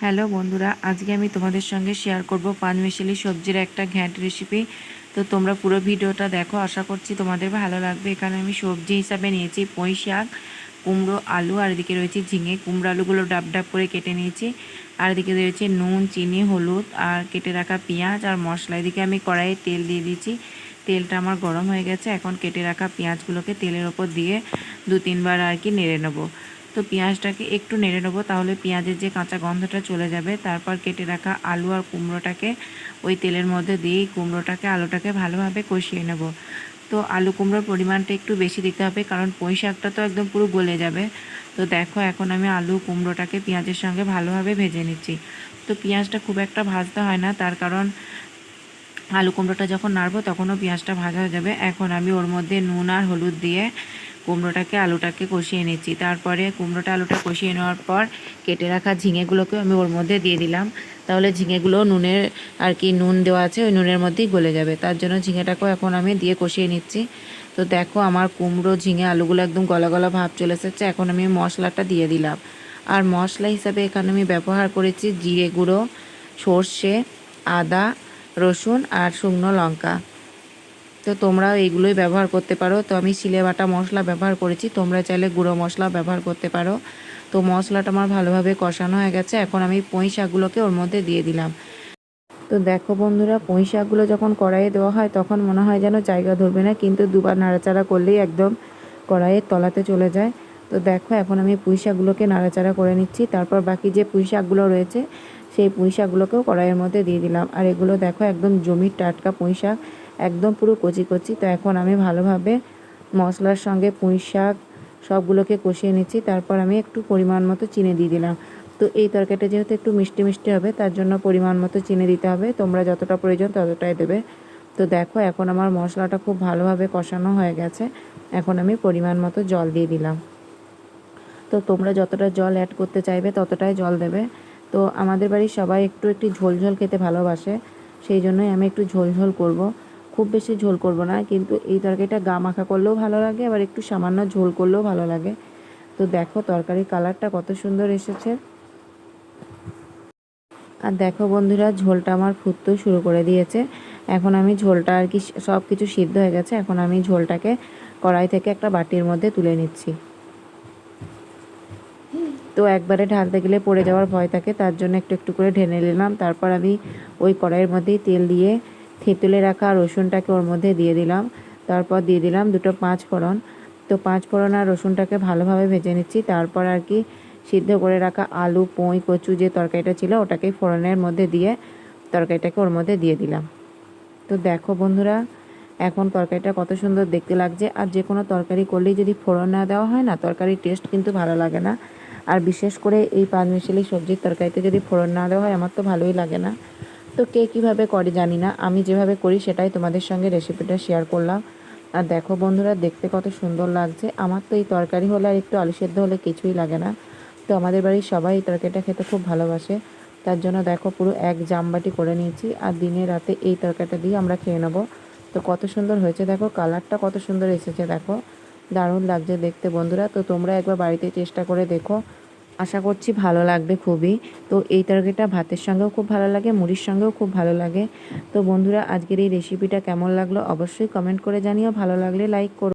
Hello বন্ধুরা, আজকে আমি তোমাদের সঙ্গে শেয়ার করব পাঁচমিশালি সবজির একটা ঘ্যাঁট রেসিপি তো তোমরা পুরো ভিডিওটা দেখো, আশা করছি তোমাদের ভালো লাগবে। এখানে আমি সবজি হিসাবে নিয়েছি পুঁই শাক, কুমড়ো, আলু, আর এদিকে রয়েছে ঝিঙে। কুমড়ো আলুগুলো ডাব ডাব করে কেটে নিয়েছি। আর এদিকে রয়েছে নুন, চিনি, হলুদ, আর কেটে রাখা পেঁয়াজ আর মশলা। এদিকে আমি কড়াইয়ে তেল দিয়ে দিয়েছি। তেলটা আমার গরম হয়ে গেছে, এখন কেটে রাখা পেঁয়াজগুলোকে তেলের ওপর দিয়ে দু তিনবার আর কি নেড়ে নেব। তো পেঁয়াজটাকে একটু নেড়ে নেব, তাহলে পেঁয়াজের যে কাঁচা গন্ধটা চলে যাবে, তারপর কেটে রাখা আলু আর কুমড়োটাকে ওই তেলের মধ্যে দিয়েই কুমড়োটাকে, আলুটাকে ভালোভাবে কষিয়ে নেব। তো আলু কুমড়োর পরিমাণটা একটু বেশি দিতে হবে, কারণ পুঁই শাকটা তো একদম পুরো গলে যাবে। তো দেখো, এখন আমি আলু, কুমড়োটাকে পেঁয়াজের সঙ্গে ভালোভাবে ভেজে নিচ্ছি। তো পেঁয়াজটা খুব একটা ভাজতে হয় না, তার কারণ আলু কুমড়োটা যখন নাড়বো, তখনও পেঁয়াজটা ভাজা হয়ে যাবে। এখন আমি ওর মধ্যে নুন আর হলুদ দিয়ে কুমড়োটাকে, আলুটাকে কষিয়ে নিচ্ছি। তারপরে কুমড়োটা, আলুটা কষিয়ে নেওয়ার পর কেটে রাখা ঝিঙেগুলোকে আমি ওর মধ্যে দিয়ে দিলাম। তাহলে ঝিঙেগুলো নুনের আর কি নুন দেওয়া আছে, ওই নুনের মধ্যেই গলে যাবে। তার জন্য ঝিঙেটাকেও এখন আমি দিয়ে কষিয়ে নিচ্ছি। তো দেখো আমার কুমড়ো, ঝিঙে, আলুগুলো একদম গলা গলা ভাব চলে এসেছে। এখন আমি মশলাটা দিয়ে দিলাম। আর মশলা হিসাবে এখানে আমি ব্যবহার করেছি জিরে গুঁড়ো, সর্ষে, আদা, রসুন আর শুকনো লঙ্কা। তো তোমরাও এইগুলোই ব্যবহার করতে পারো। তো আমি সিলে বাটা মশলা ব্যবহার করেছি। তোমরা চাইলে গুঁড়ো মশলা ব্যবহার করতে পারো। তো মশলাটা আমার ভালোভাবে কষানো হয়ে গেছে। এখন আমি পুঁই শাকগুলোকে ওর মধ্যে দিয়ে দিলাম। তো দেখো বন্ধুরা, পুঁই শাকগুলো যখন কড়াইয়ে দেওয়া হয়, তখন মনে হয় যেন জায়গা ধরবে না, কিন্তু দুবার নাড়াচাড়া করলেই একদম কড়াইয়ের তলাতে চলে যায়। তো দেখো, এখন আমি পুঁই শাকগুলোকে নাড়াচাড়া করে নিচ্ছি। তারপর বাকি যে পুঁই শাকগুলো রয়েছে, সেই পুঁই শাকগুলোকেও কড়াইয়ের মধ্যে দিয়ে দিলাম। আর এগুলো দেখো, একদম জমির টাটকা পুঁই শাক। একদম পুরো কচি কচি। তো এখন আমি ভালোভাবে মশলার সঙ্গে পুঁই শাক সবগুলোকে কষিয়ে নিচ্ছি। তারপর আমি একটু পরিমাণ মতো চিনি দিয়ে দিলাম। তো এই তরকারিটা যেহেতু একটু মিষ্টি মিষ্টি হবে, তার জন্য পরিমাণ মতো চিনি দিতে হবে। তোমরা যতটা প্রয়োজন ততটাই দেবে। তো দেখো, এখন আমার মশলাটা খুব ভালোভাবে কষানো হয়ে গেছে। এখন আমি পরিমাণ মতো জল দিয়ে দিলাম। তো তোমরা যতটা জল অ্যাড করতে চাইবে ততটাই জল দেবে। তো আমাদের বাড়ির সবাই একটু একটু ঝোল ঝোল খেতে ভালোবাসে। সেই জন্যই আমি একটু ঝোল ঝোল করব। খুব বেশি ঝোল করব না, কিন্তু এই তরকারিটা গা মাখা করলেও ভালো লাগে, আবার একটু সামান্য ঝোল করলেও ভালো লাগে। তো দেখো তরকারির কালারটা কত সুন্দর এসেছে। আর দেখো বন্ধুরা, ঝোলটা আমার ফুটতেও শুরু করে দিয়েছে। এখন আমি ঝোলটা আর কি সব কিছু সিদ্ধ হয়ে গেছে, এখন আমি ঝোলটাকে কড়াই থেকে একটা বাটির মধ্যে তুলে নিচ্ছি। তো একবারে ঢালতে গেলে পড়ে যাওয়ার ভয় থাকে, তার জন্য একটু একটু করে ঢেলে নিলাম। তারপর আমি ওই কড়াইয়ের মধ্যেই তেল দিয়ে থেঁতুলে রাখা রসুনটাকে ওর মধ্যে দিয়ে দিলাম। তারপর দিয়ে দিলাম দুটো পাঁচ ফোড়ন। তো পাঁচ ফোড়ন আর রসুনটাকে ভালোভাবে ভেজে নিচ্ছি। তারপর আর কি সিদ্ধ করে রাখা আলু, পঁই, কচু যে তরকারিটা ছিল ওটাকে ফোড়নের মধ্যে দিয়ে তরকারিটাকে ওর মধ্যে দিয়ে দিলাম। তো দেখো বন্ধুরা, এখন তরকারিটা কত সুন্দর দেখতে লাগছে। আর যে কোনো তরকারি করলেই যদি ফোড়ন না দেওয়া হয় না, তরকারির টেস্ট কিন্তু ভালো লাগে না। আর বিশেষ করে এই পাঁচমিশালি সবজির তরকারিতে যদি ফোড়ন না দেওয়া হয়, আমার তো ভালোই লাগে না। তো কে কীভাবে করে জানি না। আমি যেভাবে করি সেটাই তোমাদের সঙ্গে রেসিপিটা শেয়ার করলাম। আর দেখো বন্ধুরা, দেখতে কত সুন্দর লাগছে। আমার তো এই তরকারি হলে আর একটু আলু সেদ্ধ হলে কিছুই লাগে না। তো আমাদের বাড়ির সবাই এই তরকারিটা খেতে খুব ভালোবাসে। তার জন্য দেখো পুরো এক জামবাটি করে নিয়েছি। আর দিনে রাতে এই তরকারিটা দিয়ে আমরা খেয়ে নেব। তো কত সুন্দর হয়েছে। দেখো কালারটা কত সুন্দর এসেছে। দেখো দারুণ লাগছে দেখতে বন্ধুরা। তো তোমরা একবার বাড়িতে চেষ্টা করে দেখো। আশা করছি ভালো লাগবে খুবই। তো এই তরকারিটা ভাতের সঙ্গেও খুব ভালো লাগে, মুড়ির সঙ্গেও খুব ভালো লাগে। তো বন্ধুরা, আজকের এই রেসিপিটা কেমন লাগল অবশ্যই কমেন্ট করে জানিও। ভালো লাগলে লাইক করো।